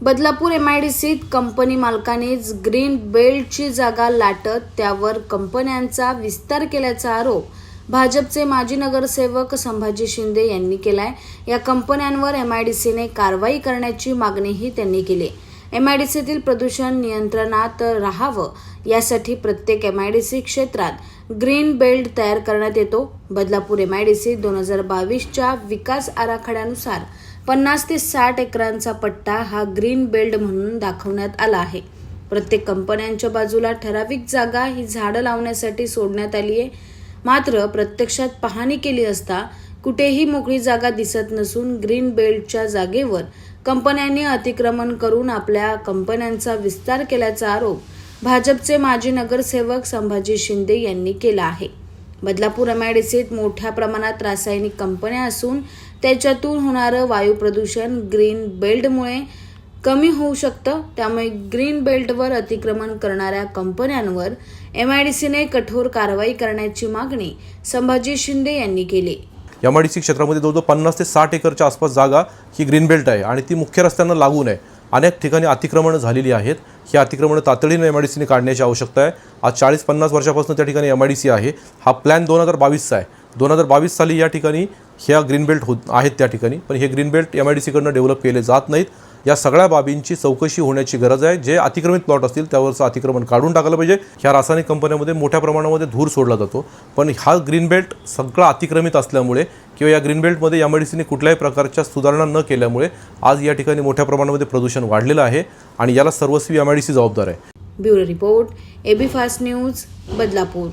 Badlapur M I D सीत company मालकानेच green बेल्टची जागा लाटत त्यावर कंपन्यांचा विस्तार केल्याचा आरोप भाजपचे माजी नगरसेवक संभाजी शिंदे यांनी केलाय. या कंपन्यांवर एम आय डी सीने कारवाई करण्याची मागणीही त्यांनी केली. एम आय डी सीतील प्रदूषण नियंत्रणात राहावं यासाठी प्रत्येक एम आय डी सी क्षेत्रात ग्रीन बेल्ट तयार करण्यात येतो. Badlapur M I D C दोन हजार बावीसच्या विकास आराखड्यानुसार पन्नास ते साठ एकरांचा पट्टा हा ग्रीन बेल्ट म्हणून दाखवण्यात आला आहे. प्रत्येक कंपन्यांच्या बाजूला ठराविक जागा ही झाडं लावण्यासाठी सोडण्यात आली आहे. मात्र प्रत्यक्षात पाहणी केली असता कुठेही मोकळी जागा दिसत नसून ग्रीन बेल्टच्या जागेवर कंपन्यांनी अतिक्रमण करून आपल्या कंपन्यांचा विस्तार केल्याचा आरोप भाजपचे माजी नगरसेवक संभाजी शिंदे यांनी केला आहे. बदलापूर एमआयडीसीत मोठ्या प्रमाणात रासायनिक कंपन्या असून त्याच्यातून होणारं वायू प्रदूषण ग्रीन बेल्टमुळे कमी होऊ शकतं. त्यामुळे ग्रीन बेल्टवर अतिक्रमण करणाऱ्या कंपन्यांवर एम आय डी सीने कठोर कारवाई करण्याची मागणी संभाजी शिंदे यांनी केली. एम आय डी सी क्षेत्रामध्ये जवळजवळ पन्नास ते साठ एकरच्या आसपास जागा ही ग्रीन बेल्ट आहे आणि ती मुख्य रस्त्यांना लागून आहे अनेक ठिकाणी अतिक्रमणं झालेली आहेत. ही अतिक्रमणं तातडीने एम आय डी सीने काढण्याची आवश्यकता आहे. आज चाळीस पन्नास वर्षापासून त्या ठिकाणी एम आय डी सी आहे. हा प्लॅन दोन हजार बावीसचा आहे. दोन हजार बावीस साली या ठिकाणी ह्या ग्रीन बेल्ट होत आहेत त्या ठिकाणी. पण हे green belt M I D सीकडनं develop केले जात नाहीत. या सगळ्या बाबींची चौकशी होण्याची गरज आहे. जे अतिक्रमित प्लॉट असतील त्यावरचं अतिक्रमण काढून टाकलं पाहिजे. ह्या रासायनिक कंपन्यामध्ये मोठ्या प्रमाणामध्ये धूर सोडला जातो. पण हा ग्रीन बेल्ट सगळा अतिक्रमित असल्यामुळे किंवा या ग्रीन बेल्टमध्ये एम आय डी सीने कुठल्याही प्रकारच्या सुधारणा न केल्यामुळे आज या ठिकाणी मोठ्या प्रमाणामध्ये प्रदूषण वाढलेलं आहे आणि याला सर्वस्वी एम आय डी सी जबाबदार आहे. Bureau report AB fast news Badlapur.